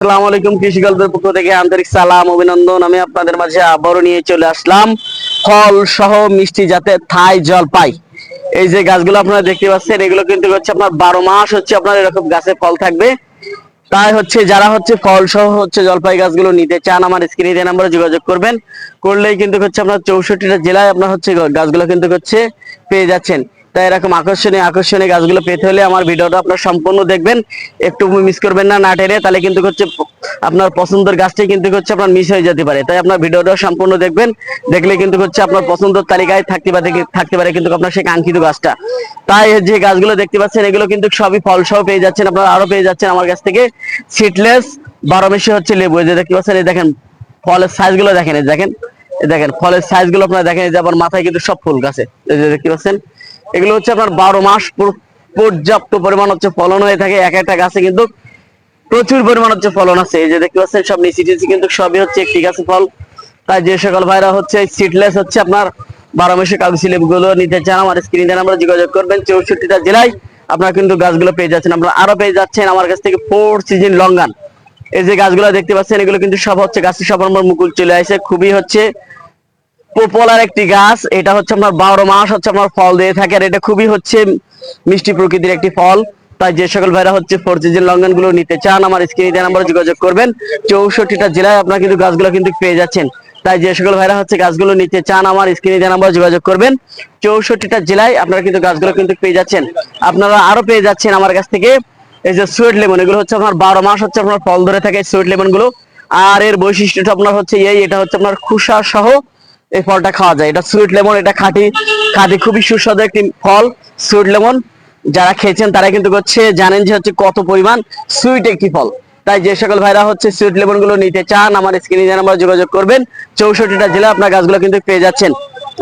আসসালামু আলাইকুম, কৃষি গল্পের পক্ষ থেকে আন্তরিক সালাম, অভিনন্দন। আমি আপনাদের মাঝে আবারও নিয়ে চলে আসলাম ফল সহ মিষ্টি জাতের থাই জলপাই। এই যে গাছগুলো আপনারা দেখতে পাচ্ছেন, এগুলো কিন্তু হচ্ছে আপনার বারো মাস হচ্ছে আপনার এরকম গাছে ফল থাকবে। তাই হচ্ছে যারা হচ্ছে ফল সহ হচ্ছে জলপাই গাছগুলো নিতে চান, আমার স্ক্রিনে দেওয়া নাম্বারে যোগাযোগ করবেন। করলেই কিন্তু হচ্ছে আপনার চৌষট্টিটা জেলায় আপনার হচ্ছে গাছগুলো কিন্তু হচ্ছে পেয়ে যাচ্ছেন। তাই এরকম আকর্ষণীয় আকর্ষণীয় গাছগুলো পেতে হলে আমার ভিডিওটা আপনার সম্পূর্ণ দেখবেন। একটু মিস করবেন না না টেনে, তাহলে কিন্তু হচ্ছে আপনার পছন্দের গাছটি কিন্তু হচ্ছে আপনার মিস হয়ে যেতে পারে। তাই আপনার ভিডিওটা সম্পূর্ণ দেখবেন, দেখলে কিন্তু হচ্ছে আপনার পছন্দের তালিকায় থাকতে পারে থাকতে পারে কিন্তু আপনার সেই কাঙ্ক্ষিত গাছটা। তাই যে গাছগুলো দেখতে পাচ্ছেন, এগুলো কিন্তু সবই ফল সহ পেয়ে যাচ্ছেন, আপনারা আরও পেয়ে যাচ্ছেন আমার কাছ থেকে। সিটলেস বারো মেশি হচ্ছে লেবু, এই যে দেখতে পাচ্ছেন, এই দেখেন, ফলের সাইজগুলো দেখেন, এই দেখেন। দেখেন, ফলের সাইজগুলো আপনারা দেখেন যে মাথায় কিন্তু সব ফুল গাছে। দেখতে পাচ্ছেন? এগুলো হচ্ছে আপনার বারো মাস পর্যাপ্ত পরিমাণ হচ্ছে ফলন হয়ে থাকে। এক একটা গাছে কিন্তু প্রচুর পরিমাণ হচ্ছে ফলন আছে। এই যে দেখতে পাচ্ছেন, সব নিচি টিচি কিন্তু সবই হচ্ছে একটি গাছে ফল। তাই যে সকল ভাইরা হচ্ছে সিটলেস হচ্ছে আপনার বারো মাসে কাগজি লেবুগুলো নিতে চান, আমার স্ক্রিনে নাম্বার যোগাযোগ করবেন। চৌষট্টিটা জেলায় আপনারা কিন্তু গাছগুলো পেয়ে যাচ্ছেন। আপনারা আরও পেয়ে যাচ্ছেন আমার কাছ থেকে ফোর সিজন লঙ্গান এই যে গাছগুলো দেখতে পাচ্ছেন, এগুলো কিন্তু সব হচ্ছে গাছের সব আমার মুকুল চলে আসে। খুবই হচ্ছে পপুলার একটি গাছ। এটা হচ্ছে আপনার বারো মাস হচ্ছে আপনার ফল দিয়ে থাকে, আর এটা খুবই হচ্ছে মিষ্টি প্রকৃতির একটি ফল। তাই যে সকল ভাইরা হচ্ছে ফোর লঙ্ঘনগুলো নিতে চান, আমার স্ক্রিনে দেওয়া নাম্বারে যোগাযোগ করবেন। চৌষট্টিটা জেলায় আপনারা কিন্তু গাছগুলো কিন্তু পেয়ে যাচ্ছেন। তাই যে সকল ভাইরা হচ্ছে গাছগুলো নিতে চান, আমার স্ক্রিনে দেওয়া নাম্বারে যোগাযোগ করবেন। চৌষট্টিটা জেলায় আপনারা কিন্তু গাছগুলো কিন্তু পেয়ে যাচ্ছেন। আপনারা আরও পেয়ে যাচ্ছেন আমার কাছ থেকে। এই যে সুইট লেমন, এগুলো হচ্ছে আপনার বারো মাস হচ্ছে আপনার ফল ধরে থাকে সুইট লেমনগুলো আর এর বৈশিষ্ট্যটা আপনার হচ্ছে এই, এটা হচ্ছে আপনার খুসা সহ এই ফলটা খাওয়া যায়। এটা সুইট লেমন, এটা খাঁটি খাঁটি, খুবই সুস্বাদু একটি ফল সুইট লেমন। যারা খেয়েছেন তারা কিন্তু হচ্ছে জানেন যে হচ্ছে কত পরিমাণ সুইট একটি ফল। তাই যে সকল ভাইরা হচ্ছে সুইট লেমনগুলো নিতে চান, আমার স্ক্রিনে নাম্বার যোগাযোগ করবেন, চৌষট্টিটা জেলা আপনার গাছগুলো কিন্তু পেয়ে যাচ্ছেন।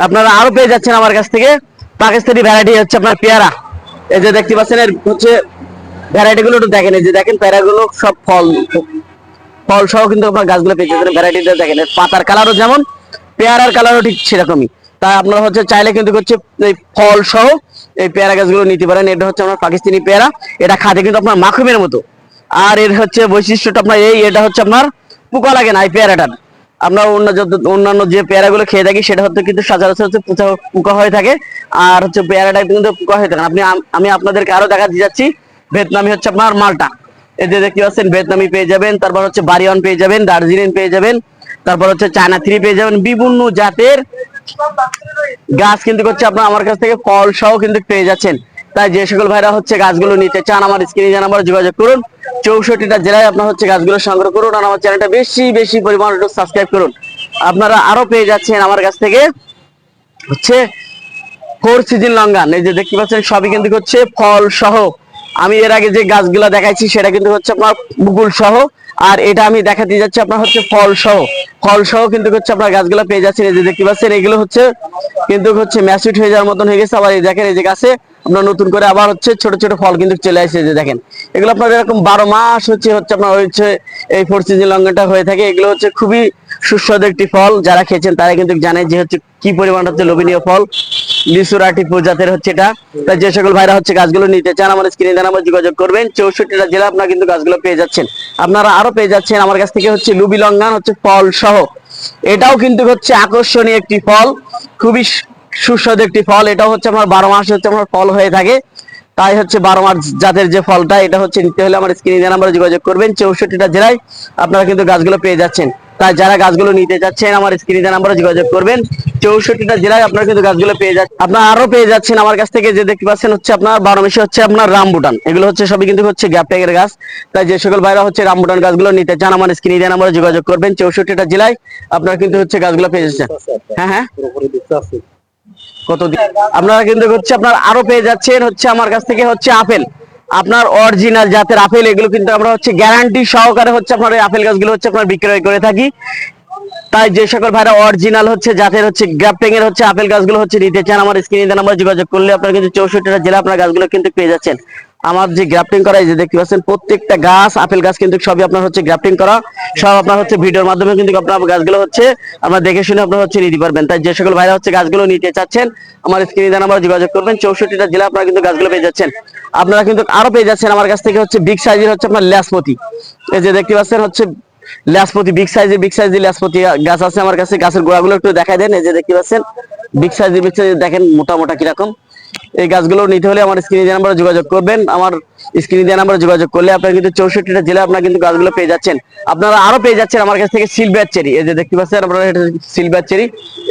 আপনারা আরও পেয়ে যাচ্ছেন আমার কাছ থেকে। পাকিস্তানি ভ্যারাইটি হচ্ছে আপনার পেয়ারা। এই যে দেখতে পাচ্ছেন, এর হচ্ছে ভ্যারাইটি গুলো একটু দেখেন যে দেখেন পেয়ারাগুলো সব ফল ফল সহ কিন্তু আপনার গাছগুলো পেয়ে যাচ্ছেন ভ্যারাইটিটা দেখেন। পাতার কালারও যেমন, পেয়ারার কালারও ঠিক সেরকমই। তাই আপনারা হচ্ছে চাইলে কিন্তু হচ্ছে এই ফল সহ এই পেয়ারা গাছগুলো নিতে পারেন। এটা হচ্ছে আপনার পাকিস্তানি পেয়ারা। এটা খাতে কিন্তু আপনার মাখুমের মতো। আর এর হচ্ছে বৈশিষ্ট্যটা আপনার এই, এটা হচ্ছে আপনার পোকা লাগে না, এই পেয়ারাটার। আমরা অন্য যত- অন্যান্য যে পেয়ারাগুলো খেয়ে থাকি, সেটা হচ্ছে কিন্তু সচরাচর হচ্ছে পোকা- হয়ে থাকে। আর হচ্ছে পেয়ারাটা কিন্তু পোকা হয়ে থাকে। আপনি, আমি আপনাদেরকে আরও দেখা দিয়ে যাচ্ছি। ভিয়েতনামি হচ্ছে আপনার মালটা। যে দেখতে পাচ্ছেন, ভিয়েতনামি পেয়ে যাবেন, তারপর হচ্ছে বারিয়ন পেয়ে যাবেন, দার্জিলিং পেয়ে যাবেন, তারপর হচ্ছে চায়না থ্রি পেয়ে যাবেন, বিভিন্ন জাতের গাছ কিন্তু হচ্ছে আপনার আমার কাছ থেকে ফল সহ কিন্তু পেয়ে যাচ্ছেন। তাই যে সকল ভাইরা হচ্ছে গাছগুলো নিতে চান, আমার স্ক্রিনে জানাবার যোগাযোগ করুন, চৌষট্টিটা জেলায় আপনার হচ্ছে গাছগুলো সংগ্রহ করুন আর আমার চ্যানেলটা বেশি বেশি পরিমাণ একটু সাবস্ক্রাইব করুন। আপনারা আরও পেয়ে যাচ্ছেন আমার কাছ থেকে হচ্ছে ফোর সিজন লঙ্গান এই যে দেখতে পাচ্ছেন, সবই কিন্তু হচ্ছে ফল সহ আমি এর আগে যে গাছগুলো দেখাইছি, সেটা কিন্তু হচ্ছে আপনার মুকুল সহ। আর এটা আমি দেখাতে যাচ্ছি আপনার হচ্ছে ফল সহ। ফল সহ কিন্তু হচ্ছে আপনার গাছগুলো পেয়ে যাচ্ছেন। এই যে দেখতে পাচ্ছেন, এগুলো হচ্ছে কিন্তু হচ্ছে ম্যাসিড হয়ে যাওয়ার মতন হয়ে গেছে। আবার এই দেখেন, এই যে গাছে আপনার নতুন করে আবার হচ্ছে ছোট ছোট ফল কিন্তু চলে আসছে যে দেখেন, এগুলো আপনার এরকম বারো মাস হচ্ছে হচ্ছে আপনার হচ্ছে এই ফোর সিজন লঙ্ঘনটা হয়ে থাকে। এগুলো হচ্ছে খুবই সুস্বাদু একটি ফল। যারা খেয়েছেন, তারা কিন্তু জানে যে হচ্ছে কি পরিমাণ হচ্ছে লোভনীয় ফল। লিচুরাটি প্রজাতের হচ্ছে এটা। তাই যে সকল ভাইরা হচ্ছে গাছগুলো নিতে চান আমার স্ক্রিনে নাম্বার যোগাযোগ করবেন। চৌষট্টিটা জেলা আপনারা কিন্তু গাছগুলো পেয়ে যাচ্ছেন। আপনারা আরও পেয়ে যাচ্ছেন আমার কাছ থেকে হচ্ছে লুবি লঙ্গান হচ্ছে ফল সহ। এটাও কিন্তু হচ্ছে আকর্ষণীয় একটি ফল। খুবই সুস্বাদু একটি ফল। এটাও হচ্ছে আমার বারো মাস হচ্ছে আমার ফল হয়ে থাকে। তাই হচ্ছে বারো মাস জাতের যে ফলটা, এটা হচ্ছে নিতে হলে আমার স্ক্রিনে নাম্বারে যোগাযোগ করবেন। চৌষট্টিটা জেলায় আপনারা কিন্তু গাছগুলো পেয়ে যাচ্ছেন। তাই যারা গাছগুলো নিতে যাচ্ছেন, আমার স্ক্রিনে নাম্বারে যোগাযোগ করবেন। চৌষট্টিটা জেলায় আপনারা কিন্তু গাছগুলো পেয়ে যাচ্ছেন। আপনারা আরও পেয়ে যাচ্ছেন আমার কাছ থেকে যে দেখতে পাচ্ছেন হচ্ছে আপনার বারো মাসে হচ্ছে আপনার রামবুটান। এগুলো হচ্ছে সবই কিন্তু হচ্ছে গ্যাপ ট্যাগের গাছ। তাই যে সকল ভাইরা হচ্ছে রামবুটান গাছগুলো নিতে চান, আমার স্ক্রিনে নাম্বারে যোগাযোগ করবেন। চৌষট্টিটা জেলায় আপনারা কিন্তু হচ্ছে গাছগুলো পেয়ে যাচ্ছেন। হ্যাঁ হ্যাঁ। কতদিন আপনারা কিন্তু হচ্ছে আপনার আরও পেয়ে যাচ্ছেন হচ্ছে আমার কাছ থেকে হচ্ছে আপেল। আপনার অরিজিনাল জাতের আপেল, এগুলো কিন্তু আমরা হচ্ছে গ্যারান্টি সহকারে হচ্ছে আপনার আপেল গাছগুলো হচ্ছে আপনার বিক্রয় করে থাকি। তাই যে সকল ভাইরা অরিজিনাল হচ্ছে, জাতের হচ্ছে গ্রাফটিং এর হচ্ছে, আপেল গাছগুলো হচ্ছে নিতে চান, আমার স্ক্রিনে নাম্বার যোগাযোগ করলে আপনারা কিন্তু চৌষট্টিটা জেলা আপনার গাছগুলো কিন্তু পেয়ে যাচ্ছেন। আমার যে গ্রাফটিং করা, এই যে দেখতে পাচ্ছেন, প্রত্যেকটা গাছ, আপেল গাছ কিন্তু সবই আপনার হচ্ছে গ্রাফটিং করা, সব আপনার হচ্ছে ভিডিওর মাধ্যমে কিন্তু আপনার গাছগুলো হচ্ছে, আমরা দেখে শুনে আপনারা হচ্ছে নিতে পারবেন। তাই যে সকল ভাইরা হচ্ছে গাছগুলো নিতে চাচ্ছেন, আমার স্ক্রিনে দেওয়া নাম্বার যোগাযোগ করবেন, চৌষট্টিটা জেলা আপনারা কিন্তু গাছগুলো পেয়ে যাচ্ছেন। আপনারা কিন্তু আরও পেয়ে যাচ্ছেন আমার কাছ থেকে হচ্ছে বিগ সাইজের হচ্ছে আপনার ল্যাসপতি। এই যে দেখতে পাচ্ছেন হচ্ছে ল্যাসপতি বিগ সাইজের বিগ সাইজের ল্যাসপতি গাছ আছে আমার কাছে। গাছের গোড়াগুলো একটু দেখাই দেন, এই যে দেখতে পাচ্ছেন। বিগ সাইজের বিগ সাইজের দেখেন মোটা মোটা কীরকম। এই গাছগুলো নিতে হলে আমার স্ক্রিনে দেওয়া নাম্বারে যোগাযোগ করবেন। আমার স্ক্রিনে দেওয়া নাম্বারে যোগাযোগ করলে আপনারা কিন্তু চৌষট্টিটা জেলায় আপনারা কিন্তু গাছগুলো পেয়ে যাচ্ছেন। আপনারা আরও পেয়ে যাচ্ছেন আমার কাছ থেকে সিলভার চেরি এই যে দেখতে পাচ্ছেন, আপনারা এটা সিলভার চেরি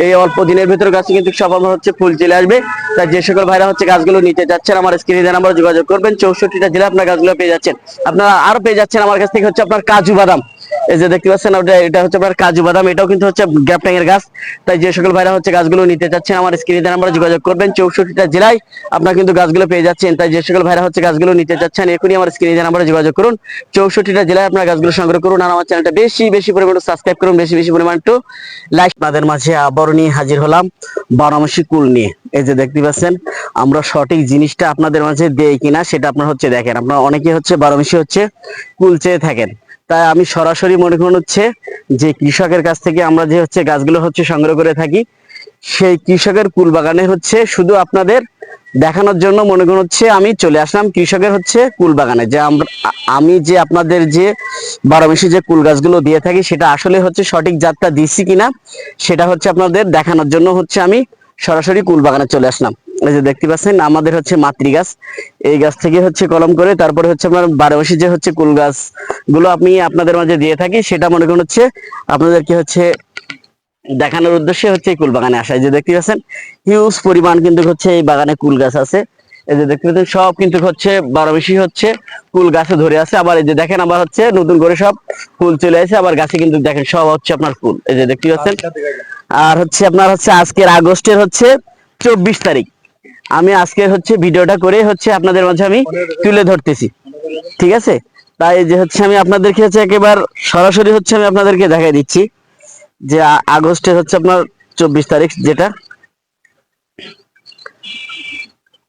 এই অল্প দিনের ভিতরে গাছে কিন্তু সব আমার হচ্ছে ফুল চলে আসবে। তাই যে সকল ভাইরা হচ্ছে গাছগুলো নিতে যাচ্ছেন, আমার স্ক্রিনে দেওয়া নাম্বারে যোগাযোগ করবেন। চৌষট্টিটা জেলায় আপনার গাছগুলো পেয়ে যাচ্ছেন। আপনারা আরও পেয়ে যাচ্ছেন আমার কাছ থেকে হচ্ছে আপনার কাজু বাদাম। এই যে দেখতে পাচ্ছেন এটা হচ্ছে আপনার কাজু বাদাম, এটাও কিন্তু হচ্ছে গ্যাপটাং এর গাছ। তাই যে সকল ভাইরা হচ্ছে গাছগুলো নিতে চাচ্ছেন আমার স্ক্রিনে নাম্বারে যোগাযোগ করবেন। চৌষট্টিটা জেলায় আপনারা কিন্তু গাছগুলো পেয়ে যাচ্ছেন। তাই যে সকল ভাইরা হচ্ছে গাছগুলো নিতে চাচ্ছেন, এখনই আমার স্ক্রিনে নাম্বারে যোগাযোগ করুন। চৌষট্টিটা জেলায় আপনারা গাছগুলো সংগ্রহ করুন আর আমার চ্যানেলটা বেশি বেশি পরিমাণে সাবস্ক্রাইব করুন, বেশি বেশি পরিমাণ একটু লাইক তাদের মাঝে আবারও নিয়ে হাজির হলাম বারামসি কুল নিয়ে। এই যে দেখতে পাচ্ছেন, আমরা সঠিক জিনিসটা আপনাদের মাঝে দেই কিনা সেটা আপনার হচ্ছে দেখেন। আপনারা অনেকে হচ্ছে বারামসি হচ্ছে কুল চেয়ে থাকেন। তাই আমি সরাসরি মনে করুন হচ্ছে যে কৃষকের কাছ থেকে আমরা যে হচ্ছে গাছগুলো হচ্ছে সংগ্রহ করে থাকি, সেই কৃষকের কুল বাগানে হচ্ছে শুধু আপনাদের দেখানোর জন্য মনে করুন হচ্ছে আমি চলে আসলাম কৃষকের হচ্ছে কুল বাগানে। যে আমরা আমি যে আপনাদের যে বারোমেশি যে কুল গাছগুলো দিয়ে থাকি, সেটা আসলে হচ্ছে সঠিক জাতটা দিচ্ছি কিনা, সেটা হচ্ছে আপনাদের দেখানোর জন্য হচ্ছে আমি সরাসরি কুল বাগানে চলে আসলাম। এই যে দেখতে পাচ্ছেন আমাদের হচ্ছে মাতৃ গাছ। এই গাছ থেকে হচ্ছে কলম করে তারপরে হচ্ছে আপনার বারোমাসি যে হচ্ছে কুল গাছগুলো আমি আপনাদের মাঝে দিয়ে থাকি সেটা মনে করুন হচ্ছে আপনাদেরকে হচ্ছে দেখানোর উদ্দেশ্যে হচ্ছে এই কুল বাগানে আসা। এই যে দেখতে পাচ্ছেন হিউজ পরিমাণ কিন্তু হচ্ছে এই বাগানে কুল গাছ আছে। এই যে দেখতে পাচ্ছেন সব কিন্তু হচ্ছে বারো বেশি হচ্ছে কুল গাছে ধরে আছে। আবার এই যে দেখেন আবার হচ্ছে নতুন করে সব ফুল চলে আসে। আবার গাছে কিন্তু দেখেন সব হচ্ছে আপনার ফুল। এই যে দেখতে পাচ্ছেন আর হচ্ছে আপনার হচ্ছে আজকের আগস্টের হচ্ছে চব্বিশ তারিখ। আমি আজকে হচ্ছে ভিডিওটা করে হচ্ছে আপনাদের মাঝে আমি তুলে ধরতেছি। ঠিক আছে? তাই যে হচ্ছে আমি আপনাদেরকে হচ্ছে একেবারে সরাসরি হচ্ছে আমি আপনাদেরকে দেখাই দিচ্ছি যে আ- আগস্টের হচ্ছে আপনার চব্বিশ তারিখ যেটা।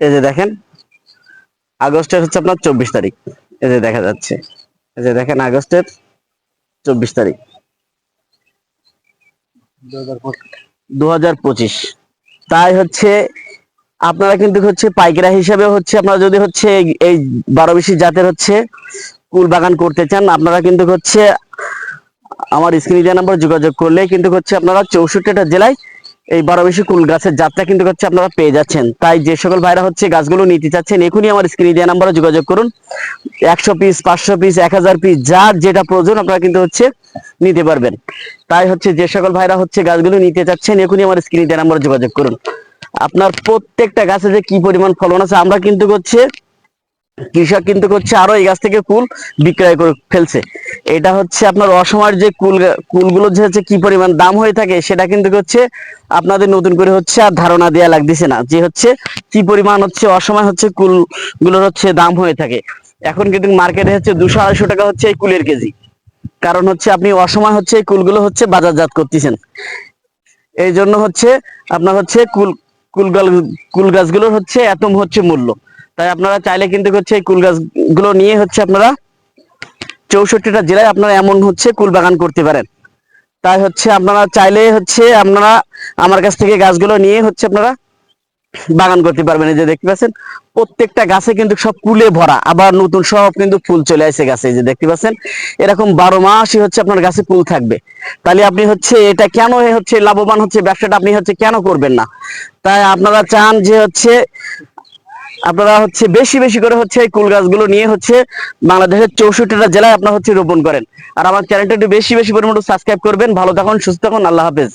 এই যে দেখেন আগস্টের হচ্ছে আপনার চব্বিশ তারিখ। এই যে দেখা যাচ্ছে। এই যে দেখেন আগস্টের চব্বিশ তারিখ। দু হাজার পঁচিশ। তাই হচ্ছে আপনারা কিন্তু হচ্ছে পাইকারা হিসাবে হচ্ছে আপনারা যদি হচ্ছে এই- বারো বেশি জাতের হচ্ছে কুল বাগান করতে চান, আপনারা কিন্তু হচ্ছে আমার স্ক্রিনে দেওয়া নাম্বার যোগাযোগ করলে কিন্তু হচ্ছে আপনারা চৌষট্টিটা জেলায় এই বারো বেশি কুল গাছের জাতটা কিন্তু হচ্ছে আপনারা পেয়ে যাচ্ছেন। তাই যে সকল ভাইরা হচ্ছে গাছগুলো নিতে চাচ্ছেন, এখনই আমার স্ক্রিনে দেওয়া নাম্বারে যোগাযোগ করুন। একশো পিস, পাঁচশো পিস, এক হাজার পিস, যার যেটা প্রয়োজন আপনারা কিন্তু হচ্ছে নিতে পারবেন। তাই হচ্ছে যে সকল ভাইরা হচ্ছে গাছগুলো নিতে চাচ্ছেন, এখনই আমার স্ক্রিনে দেওয়া নাম্বারে যোগাযোগ করুন। আপনার প্রত্যেকটা গাছে যে কি পরিমাণ ফলন আছে, আমরা কিন্তু হচ্ছে, কৃষক কিন্তু হচ্ছে আরও এই গাছ থেকে কুল বিক্রয় করে ফেলছে। এটা হচ্ছে আপনার অসময়ের যে কুল, কুলগুলো যে হচ্ছে কি পরিমাণ দাম হয়ে থাকে, সেটা কিন্তু হচ্ছে আপনাদের নতুন করে হচ্ছে আর ধারণা দেওয়া লাগতেছে না। যে হচ্ছে কি পরিমাণ হচ্ছে অসময় হচ্ছে কুলগুলোর হচ্ছে দাম হয়ে থাকে। এখন কিন্তু মার্কেটে হচ্ছে দুশো আড়াইশো টাকা হচ্ছে এই কুলের কেজি। কারণ হচ্ছে আপনি অসময় হচ্ছে এই কুলগুলো হচ্ছে বাজারজাত করতেছেন। এই জন্য হচ্ছে আপনার হচ্ছে কুল কুল কুল গাছগুলোর হচ্ছে এত হচ্ছে মূল্য। তাই আপনারা চাইলে কিন্তু হচ্ছে এই কুল গাছগুলো নিয়ে হচ্ছে আপনারা চৌষট্টিটা জেলায় আপনারা এমন হচ্ছে কুল বাগান করতে পারেন। তাই হচ্ছে আপনারা চাইলে হচ্ছে আপনারা আমার কাছ থেকে গাছগুলো নিয়ে হচ্ছে আপনারা বাগান করতে পারবেন। এই যে দেখতে পাচ্ছেন, প্রত্যেকটা গাছে কিন্তু সব কুলে ভরা, আবার নতুন সব কিন্তু ফুল চলে আসে গাছে যে দেখতে পাচ্ছেন। এরকম বারো মাসই হচ্ছে আপনার গাছে ফুল থাকবে। তাহলে আপনি হচ্ছে এটা কেন হচ্ছে লাভবান হচ্ছে, ব্যবসাটা আপনি হচ্ছে কেন করবেন না? তাই আপনারা চান যে হচ্ছে, আপনারা হচ্ছে বেশি বেশি করে হচ্ছে এই কুল গাছগুলো নিয়ে হচ্ছে বাংলাদেশের চৌষট্টিটা জেলায় আপনারা হচ্ছে রোপণ করেন। আর আমার চ্যানেলটা একটু বেশি বেশি পরিমাণে সাবস্ক্রাইব করবেন। ভালো থাকুন, সুস্থ থাকুন, আল্লাহ হাফেজ।